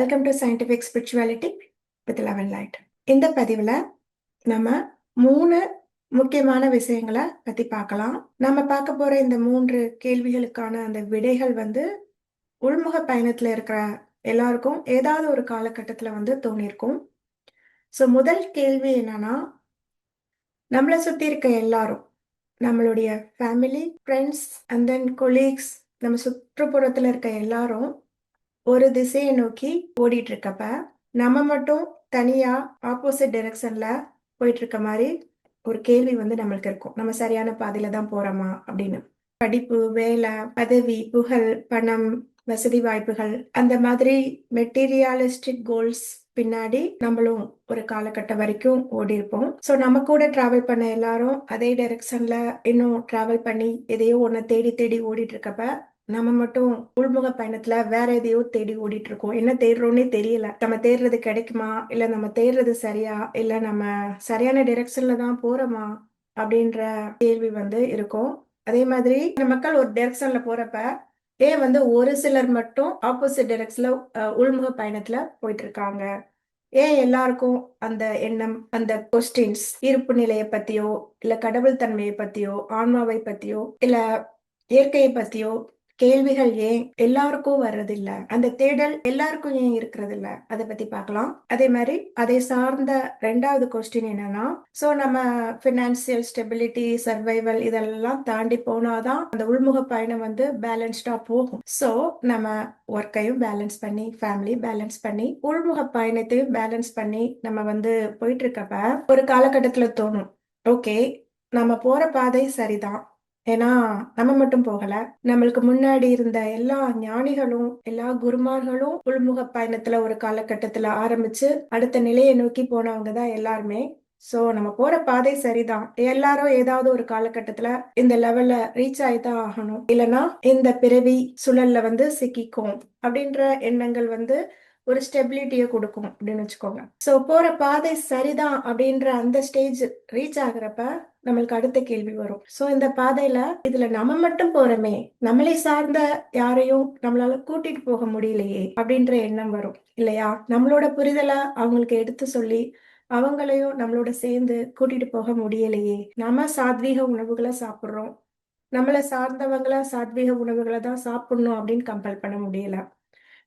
Welcome to scientific spirituality with eleven light இந்த பதிவில் நம்ம மூணு முக்கியமான விஷயங்களை பற்றி பார்க்கலாம். நம்ம பார்க்க போகிற இந்த மூன்று கேள்விகளுக்கான அந்த விடைகள் வந்து உள்முக பயணத்தில் இருக்கிற எல்லாருக்கும் ஏதாவது ஒரு காலகட்டத்தில் வந்து தோணியிருக்கும் ஸோ முதல் கேள்வி என்னன்னா நம்மளை சுற்றி இருக்க எல்லாரும் நம்மளுடைய family friends and then colleagues நம்ம சுற்றுப்புறத்தில் இருக்க எல்லாரும் ஒரு திசையை நோக்கி ஓடிட்டு இருக்கப்ப நம்ம மட்டும் தனியா ஆப்போசிட் டைரக்ஷன்ல போயிட்டு இருக்க மாதிரி ஒரு கேள்வி வந்து நம்மளுக்கு இருக்கும். நம்ம சரியான பாதையில தான் போறோமா அப்படின்னு. படிப்பு வேலை பதவி புகழ் பணம் வசதி வாய்ப்புகள் அந்த மாதிரி மெட்டீரியாலிஸ்டிக் கோல்ஸ் பின்னாடி நம்மளும் ஒரு காலகட்டம் வரைக்கும் ஓடி இருப்போம் ஸோ நம்ம கூட டிராவல் பண்ண எல்லாரும் அதே டைரக்ஷன்ல இன்னும் டிராவல் பண்ணி எதையோ ஒன்று தேடி தேடி ஓடிட்டு இருக்கப்ப நம்ம மட்டும் உள்முக பயணத்துல வேற எதையோ தேடி ஓடிட்டு இருக்கோம் என்ன தேடுறோன்னே தெரியல. நம்ம தேடுறது கிடைக்குமா? இல்ல நம்ம தேடுறது சரியா? இல்ல நம்ம சரியான டைரக்ஷன்ல தான் போறோமா? அப்படின்ற கேள்வி வந்து இருக்கும். அதே மாதிரி மக்கள் ஒரு டைரக்ஷன்ல போறப்ப ஏன் வந்து ஒரு சிலர் மட்டும் ஆப்போசிட் டைரக்ஷன்ல உள்முக பயணத்துல போயிட்டு இருக்காங்க ஏன் எல்லாருக்கும் அந்த எண்ணம் அந்த கொஸ்டின்ஸ் இருப்பு நிலையை பத்தியோ இல்ல கடவுள் தன்மையை பத்தியோ ஆன்மாவை பத்தியோ இல்ல இயற்கையை பத்தியோ கேள்விகள் ஏன் எல்லாருக்கும் வர்றதில்ல? அந்த தேடல் எல்லாருக்கும் ஏன் இருக்கிறது இல்ல அதை பத்தி பார்க்கலாம். அதே மாதிரி அதை சார்ந்த ரெண்டாவது கொஸ்டின் என்னன்னா சோ நம்ம பினான்சியல் ஸ்டெபிலிட்டி சர்வைவல் இதெல்லாம் தாண்டி போனாதான் அந்த உள்முக பயணம் வந்து பேலன்ஸ்டா போகும். சோ நம்ம ஒர்க்கையும் பேலன்ஸ் பண்ணி ஃபேமிலி பேலன்ஸ் பண்ணி உள்முக பயணத்தையும் பேலன்ஸ் பண்ணி நம்ம வந்து போயிட்டு இருக்கப்ப ஒரு காலகட்டத்துல தோணும் ஓகே நம்ம போற பாதை சரிதான். ஏன்னா நம்ம மட்டும் போகல. நம்மளுக்கு முன்னாடி இருந்த எல்லா ஞானிகளும் எல்லா குருமார்களும் உள்முக பயணத்துல ஒரு காலகட்டத்துல ஆரம்பிச்சு அடுத்த நிலையை நோக்கி போனவங்க தான் எல்லாருமே. சோ நம்ம போற பாதை சரிதான். எல்லாரும் ஏதாவது ஒரு காலகட்டத்துல இந்த லெவல்ல ரீச் ஆயிதான் ஆகணும். இல்லைன்னா இந்த பிறவி சுழல்ல வந்து சிக்கிக்கும் அப்படின்ற எண்ணங்கள் வந்து ஒரு ஸ்டெபிலிட்டியை கொடுக்கும் அப்படின்னு வச்சுக்கோங்க. ஸோ போற பாதை சரிதான் அப்படின்ற அந்த ஸ்டேஜ் ரீச் ஆகுறப்ப நம்மளுக்கு அடுத்த கேள்வி வரும். ஸோ இந்த பாதையில இதுல நம்ம மட்டும் போறோமே நம்மளை சார்ந்த யாரையும் நம்மளால கூட்டிட்டு போக முடியலையே அப்படின்ற எண்ணம் வரும் இல்லையா? நம்மளோட புரிதலை அவங்களுக்கு எடுத்து சொல்லி அவங்களையும் நம்மளோட சேர்ந்து கூட்டிட்டு போக முடியலையே. நம்ம சாத்வீக உணவுகளை சாப்பிட்றோம். நம்மளை சார்ந்தவங்கள சாத்வீக உணவுகளை தான் சாப்பிடணும் அப்படின்னு கம்பல் பண்ண முடியல.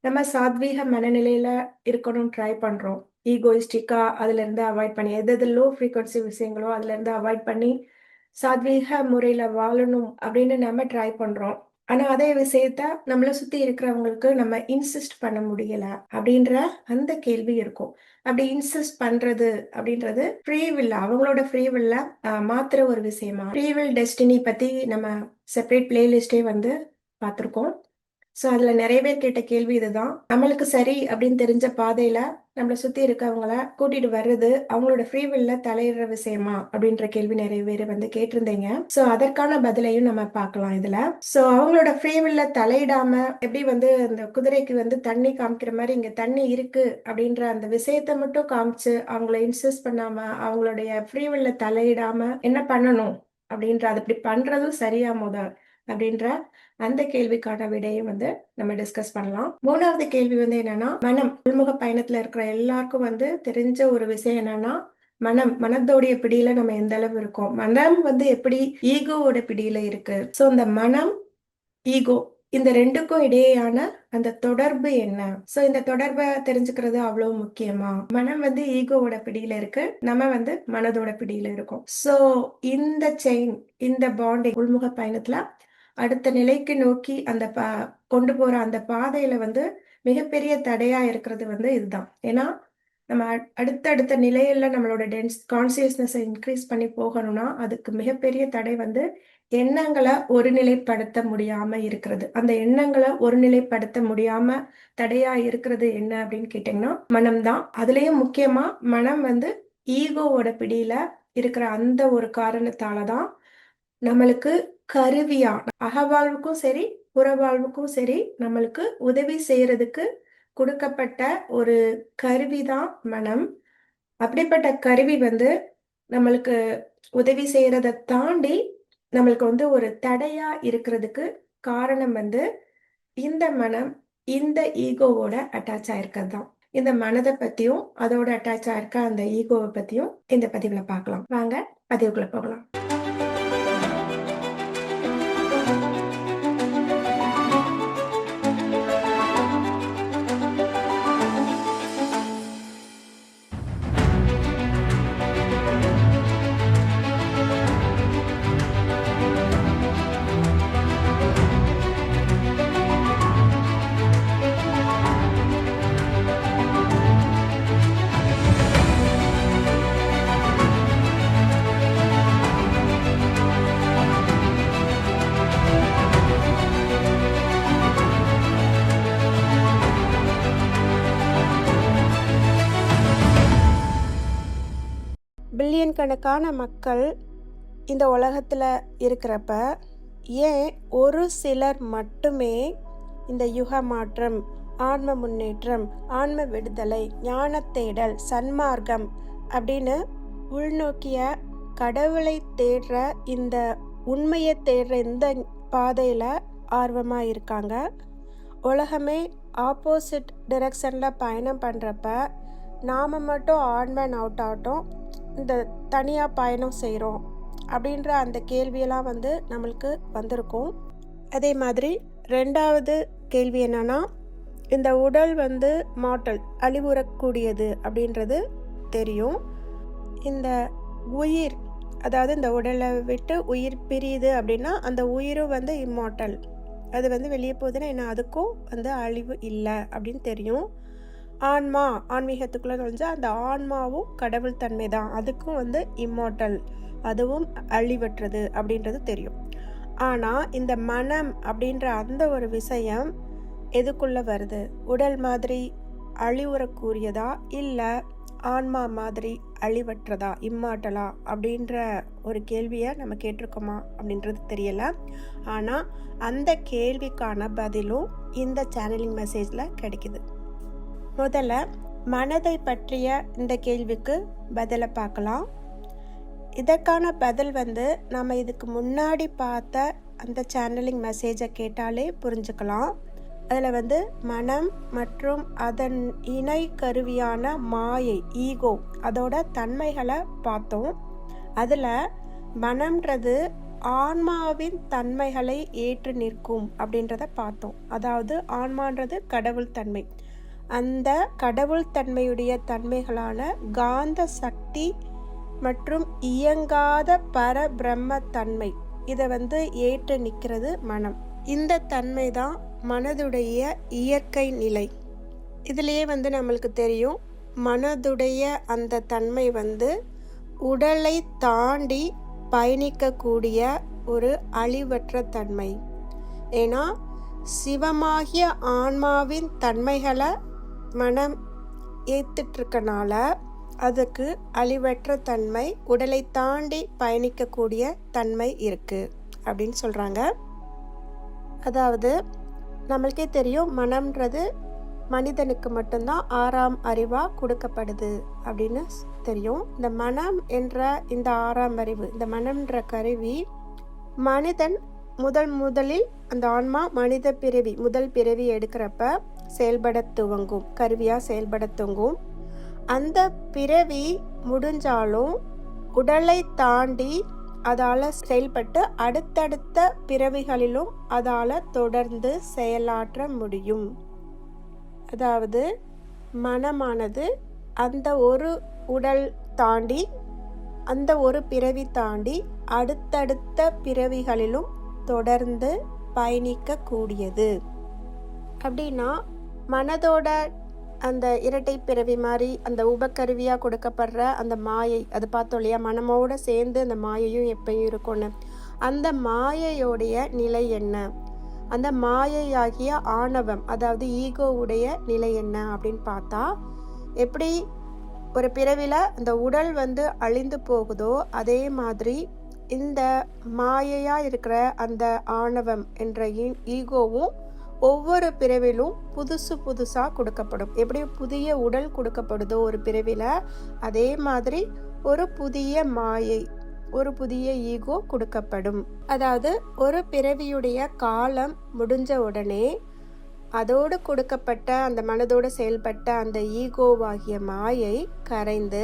நம்ம சாத்வீக மனநிலையில இருக்கணும் ட்ரை பண்றோம். ஈகோயிஸ்டிக்கா அதுல இருந்து அவாய்ட் பண்ணி எது எது லோ ஃப்ரீக்வன்சி விஷயங்களோ அதுல இருந்து அவாய்ட் பண்ணி சாத்வீக முறையில வாழணும் அப்படின்னு நம்ம ட்ரை பண்றோம். ஆனா அதே விஷயத்த நம்மளை சுத்தி இருக்கிறவங்களுக்கு நம்ம இன்சிஸ்ட் பண்ண முடியல அப்படின்ற அந்த கேள்வி இருக்கும். அப்படி இன்சிஸ்ட் பண்றது அப்படின்றது ஃப்ரீவில் அவங்களோட ஃப்ரீவில்ல மாத்திர ஒரு விஷயமா? ஃப்ரீவில் டெஸ்டினி பத்தி நம்ம செப்பரேட் பிளேலிஸ்டே வந்து பார்த்துருக்கோம். ஸோ அதில் நிறைய பேர் கேட்ட கேள்வி இதுதான். நம்மளுக்கு சரி அப்படின்னு தெரிஞ்ச பாதையில நம்மளை சுத்தி இருக்கவங்கள கூட்டிட்டு வர்றது அவங்களோட ஃப்ரீ வில்ல தலையிடுற விஷயமா அப்படின்ற கேள்வி நிறைய பேர் வந்து கேட்டிருந்தீங்க. ஸோ அதற்கான பதிலையும் நம்ம பார்க்கலாம் இதுல. ஸோ அவங்களோட ஃப்ரீ வில்ல தலையிடாம எப்படி வந்து அந்த குதிரைக்கு வந்து தண்ணி காமிக்கிற மாதிரி இங்க தண்ணி இருக்கு அப்படின்ற அந்த விஷயத்த மட்டும் காமிச்சு அவங்கள இன்சிஸ்ட் பண்ணாம அவங்களுடைய ஃப்ரீ வில்ல தலையிடாம என்ன பண்ணணும் அப்படின்ற அது இப்படி பண்றதும் சரியா முதல் அப்படின்ற அந்த கேள்விக்கான விடையை வந்து நம்ம டிஸ்கஸ் பண்ணலாம். மூணாவது கேள்வி வந்து என்னன்னா மனம். உள்முக பயணத்துல இருக்கிற எல்லாருக்கும் வந்து தெரிஞ்ச ஒரு விஷயம் என்னன்னா மனம். மனத்தோடைய பிடியில நம்ம எந்த அளவு இருக்கோம்? மனம் வந்து எப்படி ஈகோவோட பிடியில இருக்கு? சோ இந்த மனம் ஈகோ இந்த ரெண்டுக்கும் இடையேயான அந்த தொடர்பு என்ன? சோ இந்த தொடர்பை தெரிஞ்சுக்கிறது அவ்வளவு முக்கியமா? மனம் வந்து ஈகோவோட பிடியில இருக்கு. நம்ம வந்து மனதோட பிடியில இருக்கோம். சோ இந்த செயின் இந்த பாண்டிங் உள்முக பயணத்துல அடுத்த நிலைக்கு நோக்கி அந்த பா கொண்டு போற அந்த பாதையில வந்து மிகப்பெரிய தடையா இருக்கிறது வந்து இதுதான். ஏன்னா நம்ம அடுத்தடுத்த நிலையில நம்மளோட டென்ஸ் கான்சியஸ்னஸை இன்க்ரீஸ் பண்ணி போகணும்னா அதுக்கு மிகப்பெரிய தடை வந்து எண்ணங்களை ஒருநிலைப்படுத்த முடியாம இருக்கிறது. அந்த எண்ணங்களை ஒருநிலைப்படுத்த முடியாம தடையா இருக்கிறது என்ன அப்படின்னு கேட்டீங்கன்னா மனம் தான். அதுலயும் முக்கியமா மனம் வந்து ஈகோவோட பிடியில இருக்கிற அந்த ஒரு காரணத்தாலதான் நம்மளுக்கு கருவியா அகவாழ்வுக்கும் சரி புறவாழ்வுக்கும் சரி நம்மளுக்கு உதவி செய்யறதுக்கு கொடுக்கப்பட்ட ஒரு கருவிதான் மனம். அப்படிப்பட்ட கருவி வந்து நம்மளுக்கு உதவி செய்யறத தாண்டி நம்மளுக்கு வந்து ஒரு தடையா இருக்கிறதுக்கு காரணம் வந்து இந்த மனம் இந்த ஈகோவோட அட்டாச் ஆயிருக்கிறது தான் இந்த மனதை பத்தியும் அதோட அட்டாச் ஆயிருக்க அந்த ஈகோவை பத்தியும் இந்த பதிவுல பார்க்கலாம். வாங்க பதிவுக்குள்ள போகலாம். கோடிக்கணக்கான மக்கள் இந்த உலகத்தில் இருக்கிறப்ப ஏன் ஒரு சிலர் மட்டுமே இந்த யுக மாற்றம் ஆன்ம முன்னேற்றம் ஆன்ம விடுதலை ஞான தேடல் சன்மார்க்கம் அப்படின்னு உள்நோக்கிய கடவுளை தேடுற இந்த உண்மையை தேடுற இந்த பாதையில் ஆர்வமாக இருக்காங்க. உலகமே ஆப்போசிட் டிரெக்ஷனில் பயணம் பண்ணுறப்ப நாம் மட்டும் ஆன்மேன் அவுட் ஆகட்டும் இந்த தனியாக பயணம் செய்கிறோம் அப்படின்ற அந்த கேள்வியெல்லாம் வந்து நம்மளுக்கு வந்திருக்கும். அதே மாதிரி ரெண்டாவது கேள்வி என்னன்னா இந்த உடல் வந்து மாட்டல் அழிவுறக்கூடியது அப்படின்றது தெரியும். இந்த உயிர் அதாவது இந்த உடலை விட்டு உயிர் பிரியுது அப்படின்னா அந்த உயிரும் வந்து இம்மார்ட்டல் அது வந்து வெளியே போகுதுன்னா என்ன அதுக்கும் வந்து அழிவு இல்லை அப்படின்னு தெரியும். ஆன்மா ஆன்மீகத்துக்குள்ளே நுழைஞ்சா அந்த ஆன்மாவும் கடவுள் தன்மை தான் அதுக்கும் வந்து இம்மோட்டல் அதுவும் அழிவற்றது அப்படின்றது தெரியும். ஆனால் இந்த மனம் அப்படின்ற அந்த ஒரு விஷயம் எதுக்குள்ளே வருது? உடல் மாதிரி அழிவுறக்கூடியதா இல்லை ஆன்மா மாதிரி அழிவற்றதா இம்மாட்டலா அப்படின்ற ஒரு கேள்வியை நம்ம கேட்டிருக்கோமா அப்படின்றது தெரியல. ஆனால் அந்த கேள்விக்கான பதிலும் இந்த சேனலிங் மெசேஜில் கிடைக்குது. முதல்ல மனதை பற்றிய இந்த கேள்விக்கு பதிலை பார்க்கலாம். இதற்கான பதில் வந்து நம்ம இதுக்கு முன்னாடி பார்த்த அந்த சேனலிங் மெசேஜை கேட்டாலே புரிஞ்சுக்கலாம். அதில் வந்து மனம் மற்றும் அதன் இணை கருவியான மாயை ஈகோ அதோட தன்மைகளை பார்த்தோம். அதில் மனம்ன்றது ஆன்மாவின் தன்மைகளை ஏற்று நிற்கும் அப்படின்றத பார்த்தோம். அதாவது ஆன்மான்றது கடவுள் தன்மை. அந்த கடவுள் தன்மையுடைய தன்மைகளான காந்த சக்தி மற்றும் இயங்காத பர பிரம்ம தன்மை இதை வந்து ஏற்று நிற்கிறது மனம். இந்த தன்மை தான் மனதுடைய இயற்கை நிலை. இதுலேயே வந்து நம்மளுக்கு தெரியும் மனதுடைய அந்த தன்மை வந்து உடலை தாண்டி பயணிக்கக்கூடிய ஒரு அழிவற்ற தன்மை. ஏன்னா சிவமாகிய ஆன்மாவின் தன்மைகளை மனம் ஏத்துட்ருக்கனால அதுக்கு அழிவற்ற தன்மை உடலை தாண்டி பயணிக்கக்கூடிய தன்மை இருக்குது அப்படின்னு சொல்கிறாங்க அதாவது நம்மளுக்கே தெரியும் மனம்ன்றது மனிதனுக்கு மட்டும்தான் ஆறாம் அறிவாக கொடுக்கப்படுது அப்படின்னு தெரியும். இந்த மனம் என்ற இந்த ஆறாம் அறிவு இந்த மனம்ன்ற கருவி மனிதன் முதல் முதலில் அந்த ஆன்மா மனித பிறவி முதல் பிறவி எடுக்கிறப்ப செயல்பட துவங்கும். கருவியாக செயல்பட துவங்கும். அந்த பிறவி முடிஞ்சாலும் உடலை தாண்டி அதால் செயல்பட்டு அடுத்தடுத்த பிறவிகளிலும் அதால் தொடர்ந்து செயலாற்ற முடியும். அதாவது மனமானது அந்த ஒரு உடல் தாண்டி அந்த ஒரு பிறவி தாண்டி அடுத்தடுத்த பிறவிகளிலும் தொடர்ந்து பயணிக்கக்கூடியது. அப்படின்னா மனதோட அந்த இரட்டை பிறவி மாதிரி அந்த உபக்கருவியாக கொடுக்கப்படுற அந்த மாயை அது பார்த்தோம் இல்லையா? மனமோட சேர்ந்து அந்த மாயையும் எப்பயும் இருக்கும்னு. அந்த மாயையோடைய நிலை என்ன? அந்த மாயையாகிய ஆணவம் அதாவது ஈகோவுடைய நிலை என்ன அப்படின்னு பார்த்தா எப்படி ஒரு பிறவில அந்த உடல் வந்து அழிந்து போகுதோ அதே மாதிரி இந்த மாயையா இருக்கிற அந்த ஆணவம் என்ற ஈகோவும் ஒவ்வொரு பிறவிலும் புதுசு புதுசாக கொடுக்கப்படும். எப்படி புதிய உடல் கொடுக்கப்படுதோ ஒரு பிறவில அதே மாதிரி ஒரு புதிய மாயை ஒரு புதிய ஈகோ கொடுக்கப்படும். அதாவது ஒரு பிறவியுடைய காலம் முடிஞ்ச உடனே அதோடு கொடுக்கப்பட்ட அந்த மனதோடு செயல்பட்ட அந்த ஈகோவாகிய மாயை கரைந்து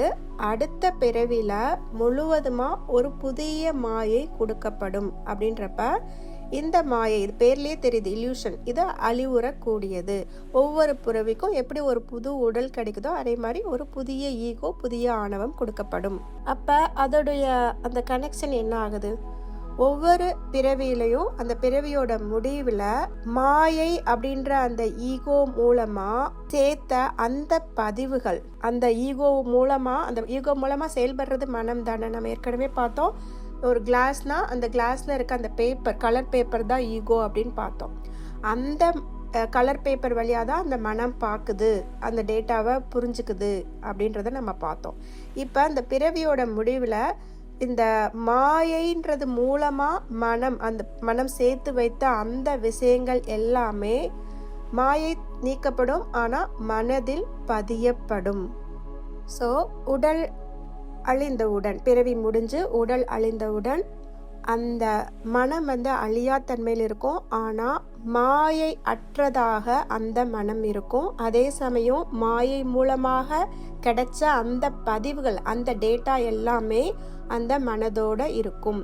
அடுத்த பிறவில முழுவதுமா ஒரு புதிய மாயை கொடுக்கப்படும். அப்படின்றப்ப இந்த மாயை இது பேர்லயே தெரியுது இல்யூஷன் இது அழிவுறக்கூடியது. ஒவ்வொரு பிறவிக்கும் எப்படி ஒரு புது உடல் கிடைக்குதோ அதே மாதிரி ஒரு புதிய ஈகோ புதிய ஆணவம் கொடுக்கப்படும். அப்ப அதோடைய அந்த கனெக்ஷன் என்ன ஆகுது? ஒவ்வொரு பிறவியிலையும் அந்த பிறவியோட முடிவில் மாயை அப்படின்ற அந்த ஈகோ மூலமாக சேர்த்த அந்த பதிவுகள். அந்த ஈகோ மூலமாக அந்த ஈகோ மூலமாக செயல்படுறது மனம் தானே நம்ம ஏற்கனவே பார்த்தோம். ஒரு கிளாஸ்னால் அந்த கிளாஸில் இருக்க அந்த பேப்பர் கலர் பேப்பர் தான் ஈகோ அப்படின்னு பார்த்தோம். அந்த கலர் பேப்பர் வழியாக தான் அந்த மனம் பார்க்குது அந்த டேட்டாவை புரிஞ்சுக்குது அப்படின்றத நம்ம பார்த்தோம். இப்போ அந்த பிறவியோட முடிவில் இந்த மாயைன்றது மூலமாக மனம் அந்த மனம் சேர்த்து வைத்த அந்த விஷயங்கள் எல்லாமே மாயை நீக்கப்படும் ஆனால் மனதில் பதியப்படும். ஸோ உடல் அழிந்தவுடன் பிறவி முடிஞ்சு உடல் அழிந்தவுடன் அந்த மனம் வந்து அழியா தன்மையில் இருக்கும். ஆனால் மாயை அற்றதாக அந்த மனம் இருக்கும். அதே சமயம் மாயை மூலமாக கிடைச்ச அந்த பதிவுகள் அந்த டேட்டா எல்லாமே அந்த மனதோட இருக்கும்.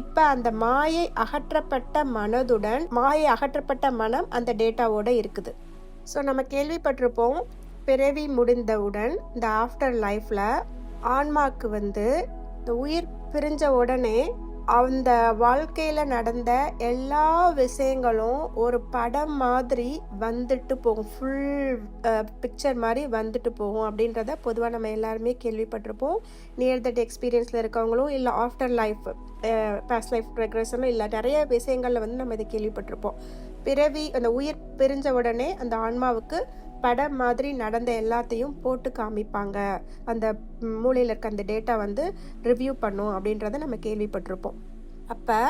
இப்போ அந்த மாயை அகற்றப்பட்ட மனதுடன் மாயை அகற்றப்பட்ட மனம் அந்த டேட்டாவோட இருக்குது. ஸோ நம்ம கேள்விப்பட்டிருப்போம் பிறவி முடிந்தவுடன் இந்த ஆஃப்டர் லைஃப்பில் ஆன்மாக்கு வந்து இந்த உயிர் பிரிஞ்ச உடனே அந்த வாழ்க்கையில் நடந்த எல்லா விஷயங்களும் ஒரு படம் மாதிரி வந்துட்டு போகும். ஃபுல் பிக்சர் மாதிரி வந்துட்டு போகும் அப்படின்றத பொதுவாக நம்ம எல்லாருமே கேள்விப்பட்டிருப்போம். நியர் தட் எக்ஸ்பீரியன்ஸில் இருக்கவங்களும் இல்லை ஆஃப்டர் லைஃப் பாஸ்ட் லைஃப் ப்ரெக்ரெஷனும் இல்லை நிறைய விஷயங்களில் வந்து நம்ம இதை கேள்விப்பட்டிருப்போம். பிறவி அந்த உயிர் பிரிஞ்ச உடனே அந்த ஆன்மாவுக்கு படம் மாதிரி நடந்த எல்லாத்தையும் போட்டு காமிப்பாங்க. அந்த மூலையில் இருக்க அந்த டேட்டா வந்து ரிவ்யூ பண்ணும் அப்படின்றத நம்ம கேள்விப்பட்டிருப்போம். அப்போ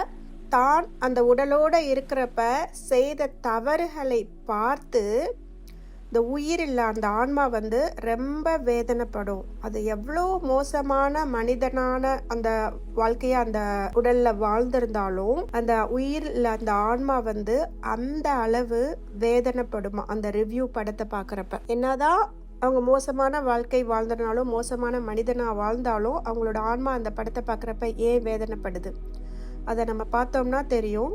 தான் அந்த உடலோடு இருக்கிறப்ப செய்த தவறுகளை பார்த்து இந்த உயிர் இல்லை அந்த ஆன்மா வந்து ரொம்ப வேதனைப்படும். அது எவ்வளோ மோசமான மனிதனான அந்த வாழ்க்கையை அந்த உடல்ல வாழ்ந்திருந்தாலும் அந்த உயிரில் அந்த ஆன்மா வந்து அந்த அளவு வேதனைப்படுமா? அந்த ரிவ்யூ படத்தை பார்க்குறப்ப என்னதான் அவங்க மோசமான வாழ்க்கை வாழ்ந்தனாலும் மோசமான மனிதனாக வாழ்ந்தாலும் அவங்களோட ஆன்மா அந்த படத்தை பார்க்குறப்ப ஏன் வேதனைப்படுது? அதை நம்ம பார்த்தோம்னா தெரியும்.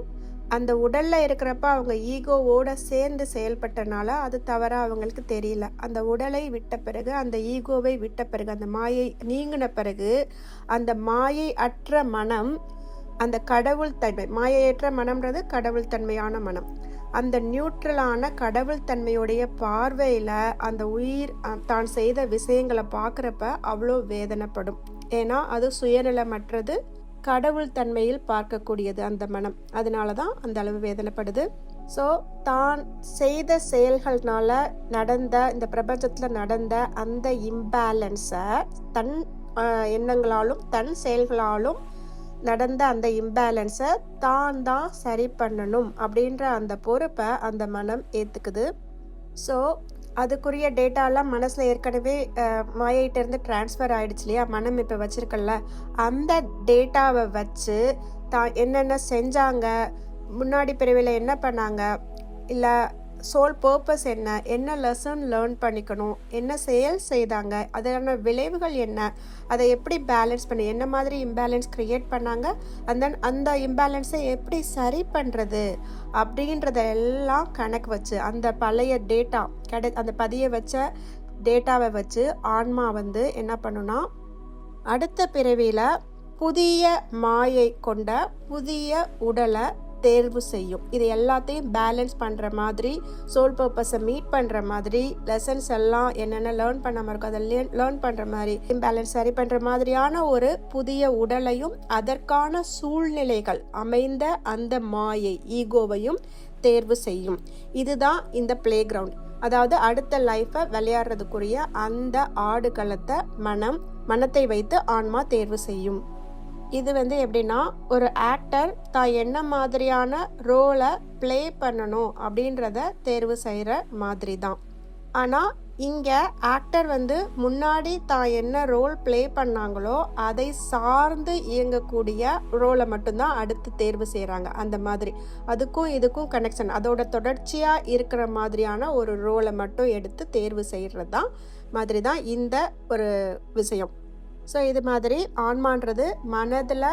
அந்த உடலில் இருக்கிறப்ப அவங்க ஈகோவோட சேர்ந்து செயல்பட்டனால அது தவறாக அவங்களுக்கு தெரியல. அந்த உடலை விட்ட பிறகு அந்த ஈகோவை விட்ட பிறகு அந்த மாயை நீங்கின பிறகு அந்த மாயை அற்ற மனம் அந்த கடவுள் தன்மை மாயையற்ற மனம்ன்றது கடவுள் தன்மையான மனம். அந்த நியூட்ரலான கடவுள் தன்மையுடைய பார்வையில் அந்த உயிர் தான் செய்த விஷயங்களை பார்க்குறப்ப அவ்வளோ வேதனைப்படும். ஏன்னா அது சுயநலமற்றது. கடவுள் தன்மையில் பார்க்கக்கூடியது அந்த மனம். அதனால தான் அந்த அளவு வேதனைப்படுது. ஸோ தான் செய்த செயல்கள்னால நடந்த இந்த பிரபஞ்சத்தில் நடந்த அந்த இம்பேலன்ஸை தன் எண்ணங்களாலும் தன் செயல்களாலும் நடந்த அந்த இம்பேலன்ஸை தான் தான் சரி பண்ணணும் அப்படின்ற அந்த பொறுப்பை அந்த மனம் ஏற்றுக்குது ஸோ அதுக்குரிய டேட்டாலாம் மனசில் ஏற்கனவே மாயிட்டேருந்து ட்ரான்ஸ்ஃபர் ஆகிடுச்சு இல்லையா? மனம் இப்போ வச்சுருக்கல அந்த டேட்டாவை வச்சு தான் என்னென்ன செஞ்சாங்க முன்னாடி பிரிவில் என்ன பண்ணாங்க இல்லை சோல் பர்பஸ் என்ன என்ன லெசன் லேர்ன் பண்ணிக்கணும் என்ன செயல் செய்தாங்க அதனான விளைவுகள் என்ன அதை எப்படி பேலன்ஸ் பண்ணி என்ன மாதிரி இம்பேலன்ஸ் க்ரியேட் பண்ணாங்க அண்ட் தென் அந்த இம்பேலன்ஸை எப்படி சரி பண்ணுறது அப்படின்றத எல்லாம் கணக்கு வச்சு அந்த பழைய டேட்டா கிடை அந்த பதிய வச்ச டேட்டாவை வச்சு ஆன்மா வந்து என்ன பண்ணுனா அடுத்த பிறவியில் புதிய மாயை கொண்ட புதிய உடலை தேர்வு செய்யும். இது எல்லாத்தையும் பேலன்ஸ் பண்ணுற மாதிரி சோல் பர்பஸை மீட் பண்ணுற மாதிரி லெசன்ஸ் எல்லாம் என்னென்ன லேர்ன் பண்ணாமல் இருக்கோ அதை லேர்ன் பண்ணுற மாதிரி இம்பேலன்ஸ் சரி பண்ணுற மாதிரியான ஒரு புதிய உடலையும் அதற்கான சூழ்நிலைகள் அமைந்த அந்த மாயை ஈகோவையும் தேர்வு செய்யும். இதுதான் இந்த பிளே கிரவுண்ட் அதாவது அடுத்த லைஃப்பை விளையாடுறதுக்குரிய அந்த ஆடுகளத்தை மனம் மனத்தை வைத்து ஆன்மா தேர்வு செய்யும். இது வந்து எப்படின்னா ஒரு ஆக்டர் தான் என்ன மாதிரியான ரோலை ப்ளே பண்ணணும் அப்படின்றத தேர்வு செய்கிற மாதிரி தான். ஆனால் இங்கே ஆக்டர் வந்து முன்னாடி தான் என்ன ரோல் ப்ளே பண்ணாங்களோ அதை சார்ந்து இயங்கக்கூடிய ரோலை மட்டும்தான் அடுத்து தேர்வு செய்கிறாங்க அந்த மாதிரி. அதுக்கும் இதுக்கும் கனெக்ஷன் அதோட தொடர்ச்சியாக இருக்கிற மாதிரியான ஒரு ரோலை மட்டும் எடுத்து தேர்வு செய்கிறது தான் மாதிரி தான் இந்த ஒரு விஷயம். ஸோ இது மாதிரி ஆன்மான்றது மனதில்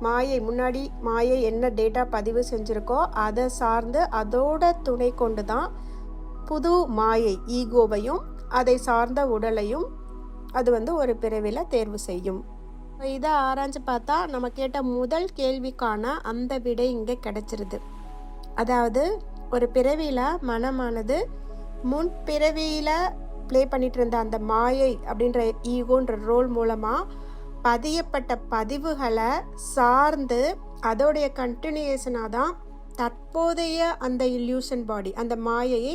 மாயை முன்னாடி மாயை என்ன டேட்டா பதிவு செஞ்சுருக்கோ அதை சார்ந்து அதோட துணை கொண்டு தான் புது மாயை ஈகோவையும் அதை சார்ந்த உடலையும் அது வந்து ஒரு பிறவியில் தேர்வு செய்யும். இதை ஆராய்ஞ்சு பார்த்தா நம்ம கேட்ட முதல் கேள்விக்கான அந்த விடை இங்கே கிடைச்சிருது. அதாவது ஒரு பிறவியில் மனமானது முன் பிறவியில் ப்ளே பண்ணிகிட்டு இருந்த அந்த மாயை அப்படின்ற ஈகோன்ற ரோல் மூலமாக பதியப்பட்ட பதிவுகளை சார்ந்து அதோடைய கண்டினியூஷனாக தான் தற்போதைய அந்த இல்யூஷன் பாடி அந்த மாயையை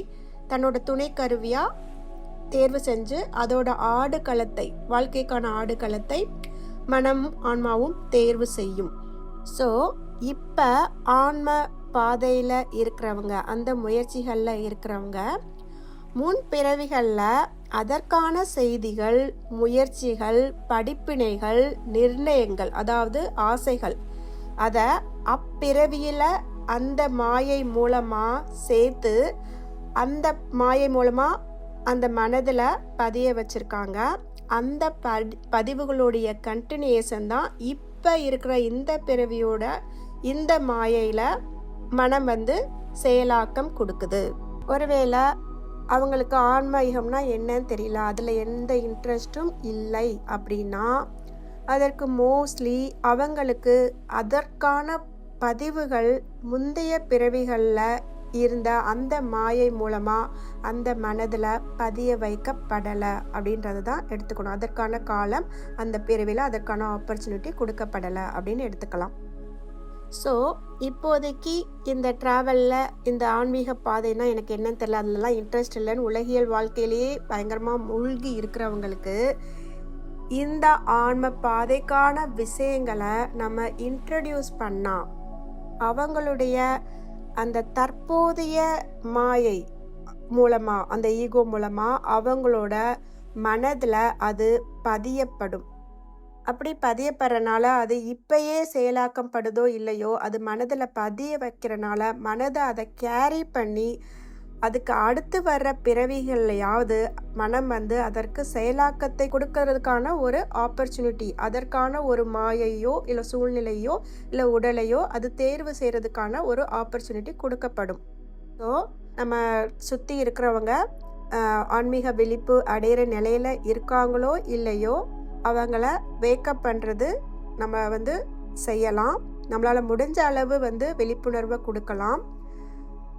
தன்னோட துணை கருவியாக தேர்வு செஞ்சு அதோட ஆடுகளத்தை வாழ்க்கைக்கான ஆடுகளத்தை மனம் ஆன்மாவும் தேர்வு செய்யும். ஸோ இப்போ ஆன்ம பாதையில் இருக்கிறவங்க அந்த முயற்சிகளில் இருக்கிறவங்க முன் பிறவிகளில் அதற்கான செய்திகள் முயற்சிகள் படிப்பினைகள் நிர்ணயங்கள் அதாவது ஆசைகள் அதை அப்பிறவியில் அந்த மாயை மூலமாக சேர்த்து அந்த மாயை மூலமாக அந்த மனதில் பதிய வச்சுருக்காங்க. அந்த பதி பதிவுகளுடைய கண்டினியூஷன் தான் இப்போ இருக்கிற இந்த பிறவியோட இந்த மாயையில் மனம் வந்து செயலாக்கம் கொடுக்குது. ஒருவேளை அவங்களுக்கு ஆன்மீகம்னா என்னன்னு தெரியல. அதில் எந்த இன்ட்ரெஸ்ட்டும் இல்லை. அப்படின்னா அதற்கு மோஸ்ட்லி அவங்களுக்கு அதற்கான பதிவுகள் முந்தைய பிறவிகளில் இருந்த அந்த மாயை மூலமாக அந்த மனதில் பதிய வைக்கப்படலை அப்படின்றது தான் எடுத்துக்கணும். அதற்கான காலம் அந்த பிறவியில் அதற்கான ஆப்பர்ச்சுனிட்டி கொடுக்கப்படலை அப்படின்னு எடுத்துக்கலாம். ஸோ இப்போதைக்கு இந்த ட்ராவலில் இந்த ஆன்மீக பாதைனா எனக்கு என்னன்னு தெரியல. அதுலலாம் இன்ட்ரெஸ்ட் இல்லைன்னு உலகியல் வாழ்க்கையிலேயே பயங்கரமாக மூழ்கி இருக்கிறவங்களுக்கு இந்த ஆன்ம பாதைக்கான விஷயங்களை நம்ம இன்ட்ரடியூஸ் பண்ணால் அவங்களுடைய அந்த தற்போதைய மாயை மூலமாக அந்த ஈகோ மூலமாக அவங்களோட மனதில் அது பதியப்படும். அப்படி பதியப்படுறனால அது இப்பயே செயலாக்கம் படுதோ இல்லையோ அது மனதில் பதிய வைக்கிறனால மனதை அதை கேரி பண்ணி அதுக்கு அடுத்து வர்ற பிறவிகள்லையாவது மனம் வந்து அதற்கு செயலாக்கத்தை கொடுக்கறதுக்கான ஒரு ஆப்பர்ச்சுனிட்டி அதற்கான ஒரு மாயையோ இல்லை சூழ்நிலையோ இல்லை உடலையோ அது தேர்வு செய்கிறதுக்கான ஒரு ஆப்பர்ச்சுனிட்டி கொடுக்கப்படும். ஸோ நம்ம சுற்றி இருக்கிறவங்க ஆன்மீக விழிப்பு அடையிற நிலையில் இருக்காங்களோ இல்லையோ அவங்கள வேக்கப் பண்ணுறது நம்ம வந்து செய்யலாம். நம்மளால் முடிஞ்ச அளவு வந்து விழிப்புணர்வை கொடுக்கலாம்.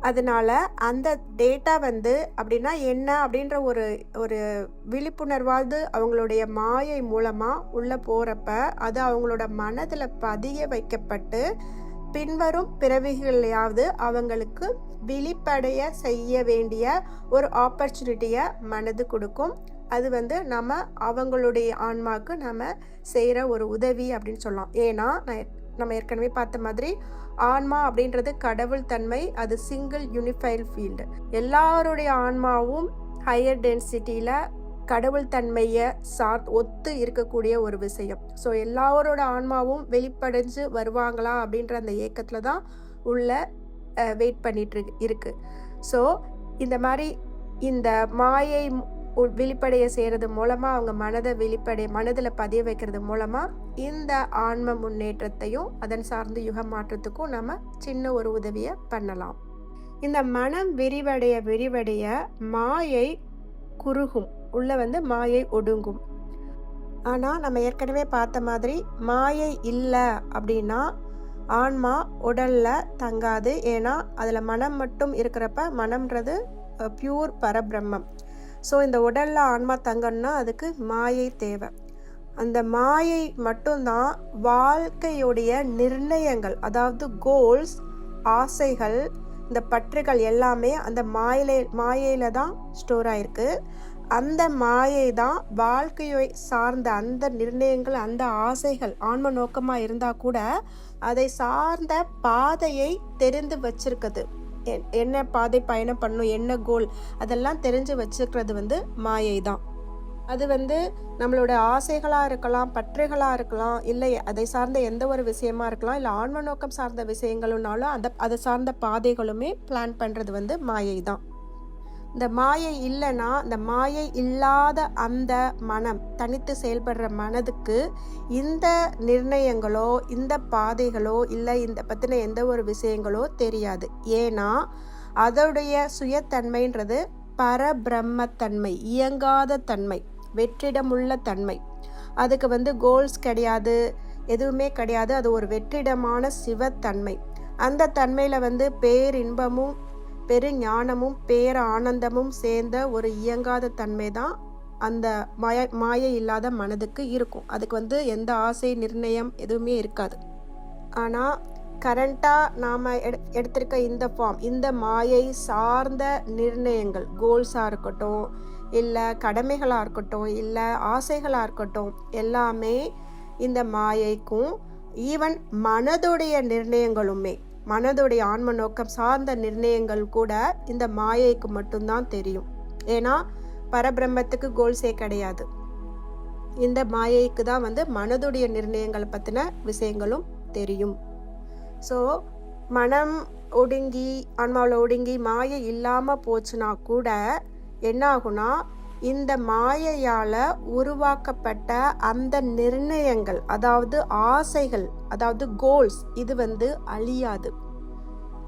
அதனால் அந்த டேட்டா வந்து அப்படின்னா என்ன அப்படின்ற ஒரு ஒரு விழிப்புணர்வாவது அவங்களுடைய மாயை மூலமாக உள்ளே போகிறப்ப அது அவங்களோட மனதில் பதிய வைக்கப்பட்டு பின்வரும் பிறவிகளையாவது அவங்களுக்கு விழிப்படைய செய்ய வேண்டிய ஒரு ஆப்பர்ச்சுனிட்டியை மனது கொடுக்கும். அது வந்து நம்ம அவங்களுடைய ஆன்மாவுக்கு நம்ம செய்கிற ஒரு உதவி அப்படின்னு சொல்லலாம். ஏன்னா நான் நம்ம ஏற்கனவே பார்த்த மாதிரி ஆன்மா அப்படின்றது கடவுள் தன்மை அது சிங்கிள் யூனிஃபைல் ஃபீல்டு எல்லாருடைய ஆன்மாவும் ஹையர் டென்சிட்டியில் கடவுள் தன்மையை சார் ஒத்து இருக்கக்கூடிய ஒரு விஷயம். ஸோ எல்லாரோட ஆன்மாவும் வெளிப்படைஞ்சு வருவாங்களா அப்படின்ற அந்த ஏக்கத்தில் தான் உள்ள வெயிட் பண்ணிட்டு இருக்கு. ஸோ இந்த மாதிரி இந்த மாயை வெளிப்படைய செய்கிறது மூலமாக அவங்க மனதை வெளிப்படை மனதில் பதிய வைக்கிறது மூலமாக இந்த ஆன்ம முன்னேற்றத்தையும் அதன் சார்ந்த யுக மாற்றத்துக்கும் நம்ம சின்ன ஒரு உதவியை பண்ணலாம். இந்த மனம் விரிவடைய விரிவடைய மாயை குறுகும். உள்ள வந்து மாயை ஒடுங்கும். ஆனால் நம்ம ஏற்கனவே பார்த்த மாதிரி மாயை இல்லை அப்படின்னா ஆன்மா உடலில் தங்காது. ஏன்னா அதில் மனம் மட்டும் இருக்கிறப்ப மனம்ன்றது பியூர் பரபிரம்மம். ஸோ இந்த உடலில் ஆன்மா தங்கணும்னா அதுக்கு மாயை தேவை. அந்த மாயை மட்டும்தான் வாழ்க்கையுடைய நிர்ணயங்கள் அதாவது கோல்ஸ் ஆசைகள் இந்த பற்றுகள் எல்லாமே அந்த மாயில மாயையில தான் ஸ்டோர் ஆயிருக்கு. அந்த மாயை தான் வாழ்க்கையை சார்ந்த அந்த நிர்ணயங்கள் அந்த ஆசைகள் ஆன்ம நோக்கமாக இருந்தால் கூட அதை சார்ந்த பாதையை தெரிந்து வச்சிருக்குது. என்ன பாதை பயணம் பண்ணும் என்ன கோல் அதெல்லாம் தெரிஞ்சு வச்சுக்கிறது வந்து மாயை தான். அது வந்து நம்மளோட ஆசைகளாக இருக்கலாம் பற்றுகளாக இருக்கலாம் இல்லை அதை சார்ந்த எந்த ஒரு விஷயமா இருக்கலாம் இல்லை ஆன்ம நோக்கம் சார்ந்த விஷயங்களும்னாலும் அந்த அதை சார்ந்த பாதைகளுமே பிளான் பண்ணுறது வந்து மாயை தான். இந்த மாயை இல்லைன்னா இந்த மாயை இல்லாத அந்த மனம் தனித்து செயல்படுற மனதுக்கு இந்த நிர்ணயங்களோ இந்த பாதைகளோ இல்லை இந்த பற்றின எந்த ஒரு விஷயங்களோ தெரியாது. ஏன்னா அதோடைய சுயத்தன்மைன்றது பரபிரம்மத்தன்மை இயங்காத தன்மை வெற்றிடமுள்ள தன்மை. அதுக்கு வந்து கோல்ஸ் கிடையாது எதுவுமே கிடையாது அது ஒரு வெற்றிடமான சிவத்தன்மை. அந்த தன்மையில் வந்து பேரின்பமும் பெருஞானமும் பேர ஆனந்தமும் சேர்ந்த ஒரு இயங்காத தன்மை தான் அந்த மாய மாயை இல்லாத மனதுக்கு இருக்கும். அதுக்கு வந்து எந்த ஆசை நிர்ணயம் எதுவுமே இருக்காது. ஆனால் கரண்ட்டாக நாம் எடு எடுத்திருக்க இந்த ஃபார்ம் இந்த மாயை சார்ந்த நிர்ணயங்கள் கோல்ஸாக இருக்கட்டும் இல்லை கடமைகளாக இருக்கட்டும் இல்லை ஆசைகளாக இருக்கட்டும் எல்லாமே இந்த மாயைக்கும் ஈவன் மனதுடைய நிர்ணயங்களுமே மனதுடைய ஆன்ம நோக்கம் சார்ந்த நிர்ணயங்கள் கூட இந்த மாயைக்கு மட்டும்தான் தெரியும். ஏன்னா பரபிரம்மத்துக்கு கோல்ஸே கிடையாது. இந்த மாயைக்கு தான் வந்து மனதுடைய நிர்ணயங்களை பற்றின விஷயங்களும் தெரியும். ஸோ மனம் ஒடுங்கி ஆன்மாவில் ஒடுங்கி மாயை இல்லாமல் போச்சுன்னா கூட என்ன ஆகுனா இந்த மாயையால் உருவாக்கப்பட்ட அந்த நிர்ணயங்கள் அதாவது ஆசைகள் அதாவது கோல்ஸ் இது வந்து அழியாது.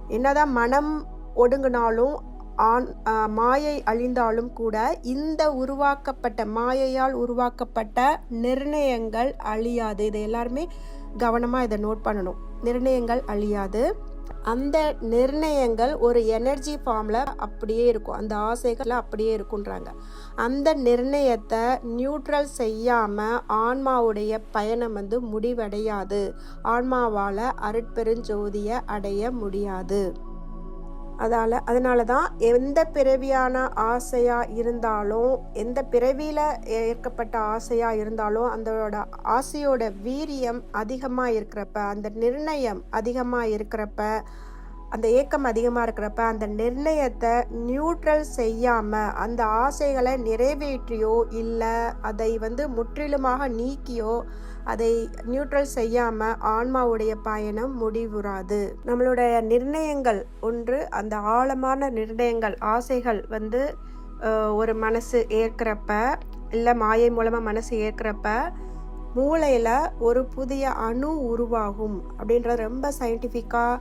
என்னதான் மனம் ஒடுங்கினாலும் ஆண் மாயை அழிந்தாலும் கூட இந்த உருவாக்கப்பட்ட மாயையால் உருவாக்கப்பட்ட நிர்ணயங்கள் அழியாது. இது எல்லாருமே கவனமாக இதை நோட் பண்ணணும். நிர்ணயங்கள் அழியாது. அந்த நிர்ணயங்கள் ஒரு எனர்ஜி ஃபார்மில் அப்படியே இருக்கும். அந்த ஆசைகள் அப்படியே இருக்குன்றாங்க. அந்த நிர்ணயத்தை நியூட்ரல் செய்யாமல் ஆன்மாவுடைய பயணம் வந்து முடிவடையாது. ஆன்மாவால் அருட்பெருஞ்சோதியை அடைய முடியாது. அதால் அதனால தான் எந்த பிறவியான ஆசையாக இருந்தாலும் எந்த பிறவியில் ஏற்கப்பட்ட ஆசையாக இருந்தாலும் அந்தோட ஆசையோட வீரியம் அதிகமாக இருக்கிறப்ப அந்த நிர்ணயம் அதிகமாக இருக்கிறப்ப அந்த ஏக்கம் அதிகமாக இருக்கிறப்ப அந்த நிர்ணயத்தை நியூட்ரல் செய்யாமல் அந்த ஆசைகளை நிறைவேற்றியோ இல்லை அதை வந்து முற்றிலுமாக நீக்கியோ அதை நியூட்ரல் செய்யாமல் ஆன்மாவுடைய பயணம் முடிவுறாது. நம்மளுடைய நிர்ணயங்கள் ஒன்று அந்த ஆழமான நிர்ணயங்கள் ஆசைகள் வந்து ஒரு மனசு ஏற்கிறப்ப இல்லை மாயை மூலமாக மனசு ஏற்கிறப்ப மூளையில் ஒரு புதிய அணு உருவாகும் அப்படின்றது ரொம்ப சயின்டிஃபிக்காக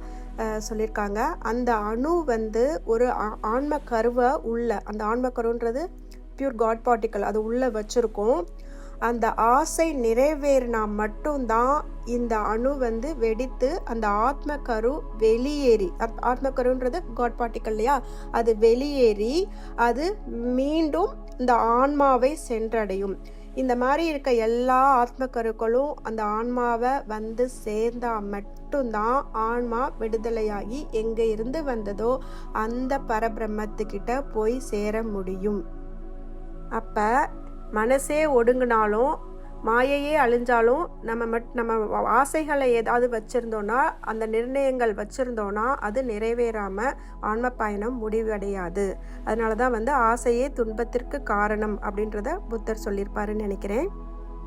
சொல்லியிருக்காங்க. அந்த அணு வந்து ஒரு ஆ- ஆன்ம கருவை உள்ள அந்த ஆன்ம கருன்றது பியூர் காட் பார்ட்டிக்கல் அது உள்ளே வச்சுருக்கோம். அந்த ஆசை நிறைவேறினா மட்டும்தான் இந்த அணு வந்து வெடித்து அந்த ஆத்ம கரு வெளியேறி. ஆத்- ஆத்ம கருன்றது காட் பார்ட்டிக்கல் இல்லையா? அது வெளியேறி அது மீண்டும் இந்த ஆன்மாவை சென்றடையும். இந்த மாதிரி இருக்க எல்லா ஆத்ம கருக்களும் அந்த ஆன்மாவை வந்து சேர்ந்தா மட்டும்தான் ஆன்மா விடுதலையாகி எங்கே இருந்து வந்ததோ அந்த பரபிரம்மத்துக்கிட்ட போய் சேர முடியும். அப்போ மனசே ஒடுங்கினாலும் மாயையே அழிஞ்சாலும் நம்ம மட் நம்ம ஆசைகளை ஏதாவது வச்சுருந்தோன்னா அந்த நிர்ணயங்கள் வச்சுருந்தோன்னா அது நிறைவேறாமல் ஆன்ம பயணம் முடிவடையாது. அதனால தான் வந்து ஆசையே துன்பத்திற்கு காரணம் அப்படின்றத புத்தர் சொல்லியிருப்பாருன்னு நினைக்கிறேன்.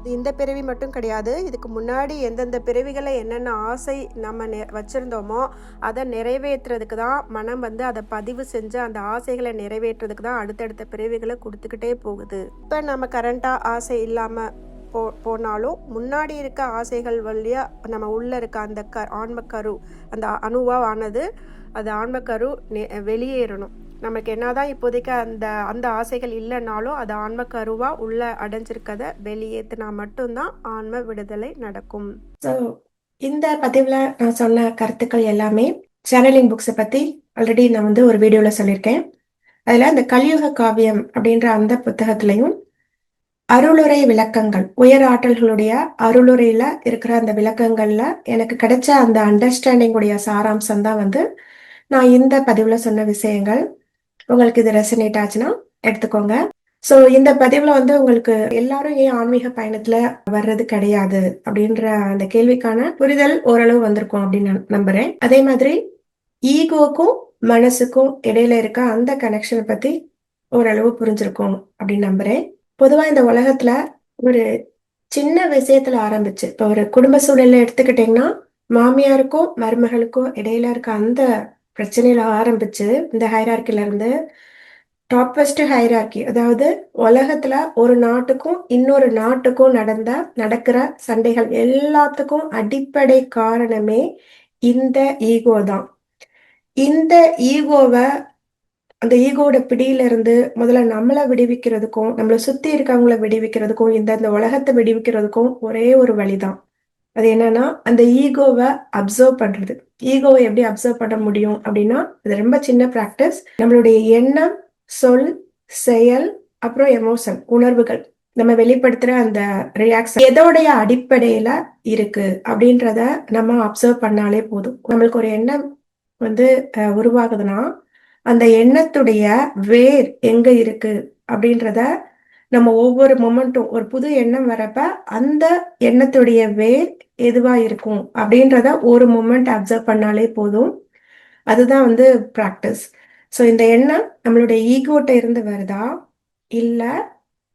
இது இந்த பிறவி மட்டும் கிடையாது. இதுக்கு முன்னாடி எந்தெந்த பிறவிகளை என்னென்ன ஆசை நம்ம நெ வச்சுருந்தோமோ அதை நிறைவேற்றுறதுக்கு தான் மனம் வந்து அதை பதிவு செஞ்சு அந்த ஆசைகளை நிறைவேற்றுறதுக்கு தான் அடுத்தடுத்த பிறவிகளை கொடுத்துக்கிட்டே போகுது. இப்போ நம்ம கரண்ட்டாக ஆசை இல்லாமல் போ போனாலும் முன்னாடி இருக்க ஆசைகள் வழியாக நம்ம உள்ளே இருக்க அந்த க ஆன்மக்கரு அந்த அணுவாக ஆனது அது ஆன்மக்கரு நெ- வெளியேறணும். நமக்கு என்னதான் இப்போதைக்கு அந்த அந்த ஆசைகள் இல்லைனாலும் அது ஆன்ம கருவா உள்ள அடைஞ்சிருக்கத வெளியேற்றினா மட்டும்தான் ஆன்ம விடுதலை நடக்கும். ஸோ இந்த பதிவில் நான் சொன்ன கருத்துக்கள் எல்லாமே சேனலிங் புக்ஸை பற்றி ஆல்ரெடி நான் வந்து ஒரு வீடியோவில் சொல்லியிருக்கேன். அதில் இந்த கலியுக காவியம் அப்படின்ற அந்த புத்தகத்திலையும் அருளுரை விளக்கங்கள் உயர் ஆற்றல்களுடைய அருளுரையில இருக்கிற அந்த விளக்கங்கள்ல எனக்கு கிடைச்ச அந்த அண்டர்ஸ்டாண்டிங் உடைய சாராம்சம் தான் வந்து நான் இந்த பதிவுல சொன்ன விஷயங்கள். உங்களுக்கு இது ரெசனேட் ஆச்சுன்னா எடுத்துக்கோங்க. ஸோ இந்த பதிவில் வந்து உங்களுக்கு எல்லாரும் ஏன் ஆன்மீக பயணத்தில் வர்றது கிடையாது அப்படின்ற அந்த கேள்விக்கான புரிதல் ஓரளவு வந்திருக்கும் அப்படின்னு நான் நம்புறேன். அதே மாதிரி ஈகோக்கும் மனசுக்கும் இடையில இருக்க அந்த கனெக்ஷனை பத்தி ஓரளவு புரிஞ்சிருக்கும் அப்படின்னு நம்புறேன். பொதுவாக இந்த உலகத்துல ஒரு சின்ன விஷயத்துல ஆரம்பிச்சு இப்போ ஒரு குடும்ப சூழல்ல எடுத்துக்கிட்டீங்கன்னா மாமியாருக்கும் மருமகளுக்கும் இடையில இருக்க அந்த பிரச்சனையில் ஆரம்பிச்சு இந்த ஹைரார்க்கிலேருந்து டாப்பஸ்ட் ஹைரார்கி அதாவது உலகத்தில் ஒரு நாட்டுக்கும் இன்னொரு நாட்டுக்கும் நடந்த நடக்கிற சண்டைகள் எல்லாத்துக்கும் அடிப்படை காரணமே இந்த ஈகோ தான். இந்த ஈகோவை அந்த ஈகோட பிடியிலிருந்து முதல்ல நம்மளை விடுவிக்கிறதுக்கும் நம்மளை சுற்றி இருக்கவங்கள விடுவிக்கிறதுக்கும் இந்த இந்த உலகத்தை விடுவிக்கிறதுக்கும் ஒரே ஒரு வழிதான். அது என்னன்னா அந்த ஈகோவை அப்சர்வ் பண்ணுறது ஈகோவை எப்படி அப்சர்வ் பண்ண முடியும் அப்படின்னா இது ரொம்ப சின்ன ப்ராக்டிஸ் நம்மளுடைய எண்ணம் சொல் செயல் அப்புறம் எமோஷன் உணர்வுகள். நம்ம வெளிப்படுத்துற அந்த ரியாக்ஷன் எதோடைய அடிப்படையில இருக்கு அப்படின்றத நம்ம அப்சர்வ் பண்ணாலே போதும். நம்மளுக்கு ஒரு எண்ணம் வந்து உருவாகுதுன்னா அந்த எண்ணத்துடைய வேர் எங்க இருக்கு அப்படின்றத நம்ம ஒவ்வொரு மொமெண்ட்டும் ஒரு புது எண்ணம் வரப்ப அந்த எண்ணத்துடைய வேர் எதுவா இருக்கும் அப்படின்றத ஒரு மொமெண்ட் அப்சர்வ் பண்ணாலே போதும். அதுதான் வந்து ப்ராக்டிஸ் ஸோ இந்த எண்ணம் நம்மளுடைய ஈகோட்ட இருந்து வருதா? இல்லை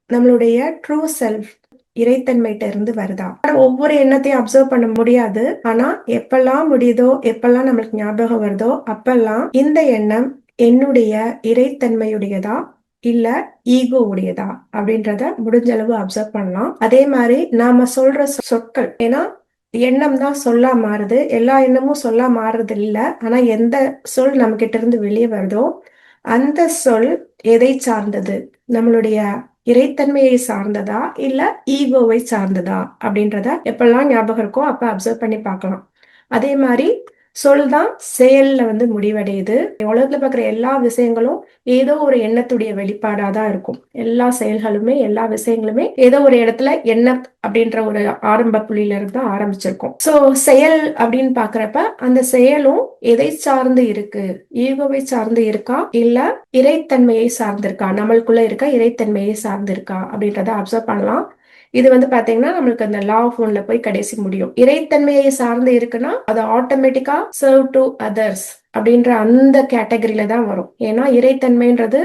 நம்மளுடைய ட்ரூ செல்ஃப் இறைத்தன்மைகிட்ட இருந்து வருதா? ஒவ்வொரு எண்ணத்தையும் அப்சர்வ் பண்ண முடியாது. ஆனா எப்பெல்லாம் முடியுதோ எப்பெல்லாம் நம்மளுக்கு ஞாபகம் வருதோ அப்பெல்லாம் இந்த எண்ணம் என்னுடைய இறைத்தன்மையுடையதா? இல்ல ஈகோ உடையதா அப்படின்றத முடிஞ்ச அளவு அப்சர்வ் பண்ணலாம். அதே மாதிரி நாம சொல்ற சொற்கள். ஏன்னா எண்ணம் தான் சொல்லா மாறுது. எல்லா எண்ணமும் சொல்லா மாறுறது இல்ல ஆனா எந்த சொல் நம்ம கிட்ட இருந்து வெளியே வருதோ அந்த சொல் எதை சார்ந்தது? நம்மளுடைய இறைத்தன்மையை சார்ந்ததா? இல்ல ஈகோவை சார்ந்ததா? அப்படின்றத எப்பெல்லாம் ஞாபகம் இருக்கோ அப்ப அப்சர்வ் பண்ணி பார்க்கலாம். அதே மாதிரி சொல் தான் செயல்ல வந்து முடிவடையுது. உலகத்துல பாக்குற எல்லா விஷயங்களும் ஏதோ ஒரு எண்ணத்துடைய வெளிப்பாடா தான் இருக்கும். எல்லா செயல்களுமே எல்லா விஷயங்களுமே ஏதோ ஒரு இடத்துல எண்ணம் அப்படின்ற ஒரு ஆரம்ப புள்ளியில இருந்து தான் ஆரம்பிச்சிருக்கும். சோ செயல் அப்படின்னு பாக்குறப்ப அந்த செயலும் எதை சார்ந்து இருக்கு? ஈகோவை சார்ந்து இருக்கா? இல்ல இறைத்தன்மையை சார்ந்திருக்கா? நம்மளுக்குள்ள இருக்க இறைத்தன்மையை சார்ந்து இருக்கா அப்படின்றத அப்சர்வ் பண்ணலாம். இது வந்து பாத்தீங்கன்னா நம்மளுக்கு அந்த லா ஆஃப் ஒன்ல போய் கடைசி முடியும். இறைத்தன்மையை சார்ந்து இருக்குன்னா அது ஆட்டோமேட்டிக்கா சர்வ் டு அதர்ஸ் அப்படின்ற அந்த கேட்டகரியில தான் வரும். ஏன்னா இறைத்தன்மைன்றது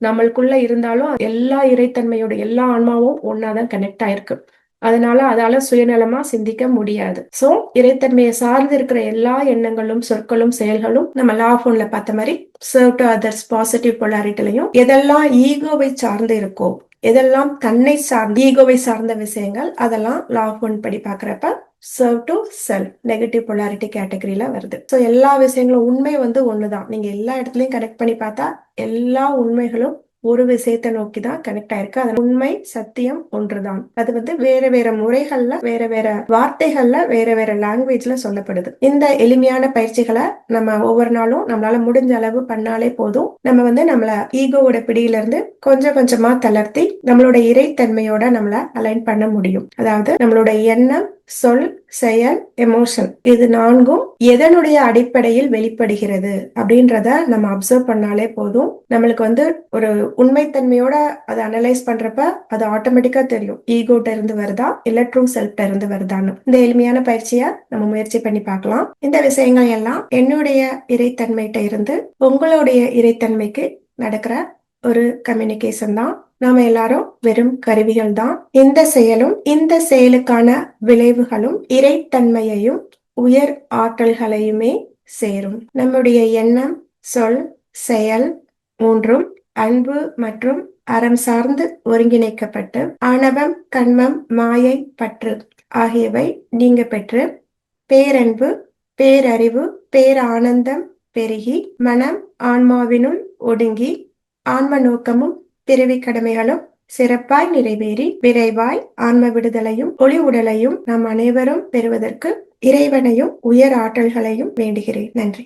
நம்மளுக்குள்ள இருந்தாலும் எல்லா இறைத்தன்மையோட எல்லா ஆன்மாவும் ஒன்னாதான் கனெக்ட் ஆயிருக்கு. அதனால அதால சுயநலமா சிந்திக்க முடியாது. சோ இறைத்தன்மையை சார்ந்து இருக்கிற எல்லா எண்ணங்களும் சொற்களும் செயல்களும் நம்ம லா போன்ல பார்த்த மாதிரி சர்வ் டு அதர்ஸ் பாசிட்டிவ் பொலாரிட்டிலையும் எதெல்லாம் ஈகோவை சார்ந்து இருக்கோ எதெல்லாம் தன்னை சார்ந்த ஈகோவை சார்ந்த விஷயங்கள். அதெல்லாம் லா ஆஃப் ஒன் படி பாக்குறப்ப serve to self negative polarity கேட்டகரியில வருது. ஸோ எல்லா விஷயங்களும் உண்மை வந்து ஒண்ணுதான். நீங்க எல்லா இடத்துலயும் கனெக்ட் பண்ணி பார்த்தா எல்லா உண்மைகளும் ஒரு விஷயத்தை நோக்கி தான் கனெக்ட் ஆயிருக்கு. அது உண்மை சத்தியம் ஒன்றுதான். அது வந்து வேற வேற முறைகள்ல வேற வேற வார்த்தைகள்ல வேற வேற லாங்குவேஜ்ல சொல்லப்படுது. இந்த எளிமையான பயிற்சிகளை நம்ம ஒவ்வொரு நாளும் நம்மளால முடிஞ்ச அளவு பண்ணாலே போதும். நம்ம வந்து நம்மள ஈகோவோட பிடியில இருந்து கொஞ்சம் கொஞ்சமா தளர்த்தி நம்மளோட இறைத்தன்மையோட நம்மள அலைன் பண்ண முடியும். அதாவது நம்மளோட எண்ணம் சொல் செயல் எமோஷன் இது நான்கும் எதனுடைய அடிப்படையில் வெளிப்படுகிறது அப்படின்றத நம்ம அப்சர்வ் பண்ணாலே போதும். நம்மளுக்கு வந்து ஒரு உண்மைத்தன்மையோட அதை அனலைஸ் பண்றப்ப அது ஆட்டோமேட்டிக்கா தெரியும். ஈகோட்ட இருந்து வருதா? இல்ல ட்ரூ செல்ஃப்ட இருந்து வருதான்னு. இந்த எளிமையான பயிற்சியை நம்ம முயற்சி பண்ணி பார்க்கலாம். இந்த விஷயங்கள் எல்லாம் என்னுடைய இறைத்தன்மைகிட்ட இருந்து உங்களுடைய இறைத்தன்மைக்கு நடக்கிற ஒரு கம்யூனிகேஷன் தான். நாம எல்லாரும் வெறும் கருவிகள் தான். இந்த செயலும் இந்த செயலுக்கான விளைவுகளும் இறைத்தன்மையையும் உயர் ஆற்றல்களையுமே சேரும். நம்முடைய எண்ணம் சொல் செயல் மூன்றும் அன்பு மற்றும் அறம் சார்ந்து ஒருங்கிணைக்கப்பட்டு ஆணவம் கண்மம் மாயை பற்று ஆகியவை நீங்க பெற்று பேரன்பு பேரறிவு பேரானந்தம் பெருகி மனம் ஆன்மாவினுள் ஒடுங்கி ஆன்ம நோக்கமும் பிறவி கடமைகளும் சிறப்பாய் நிறைவேறி விரைவாய் ஆன்ம விடுதலையும் ஒளி உடலையும் நாம் அனைவரும் பெறுவதற்கு இறைவனையும் உயர் ஆற்றல்களையும் வேண்டுகிறேன். நன்றி.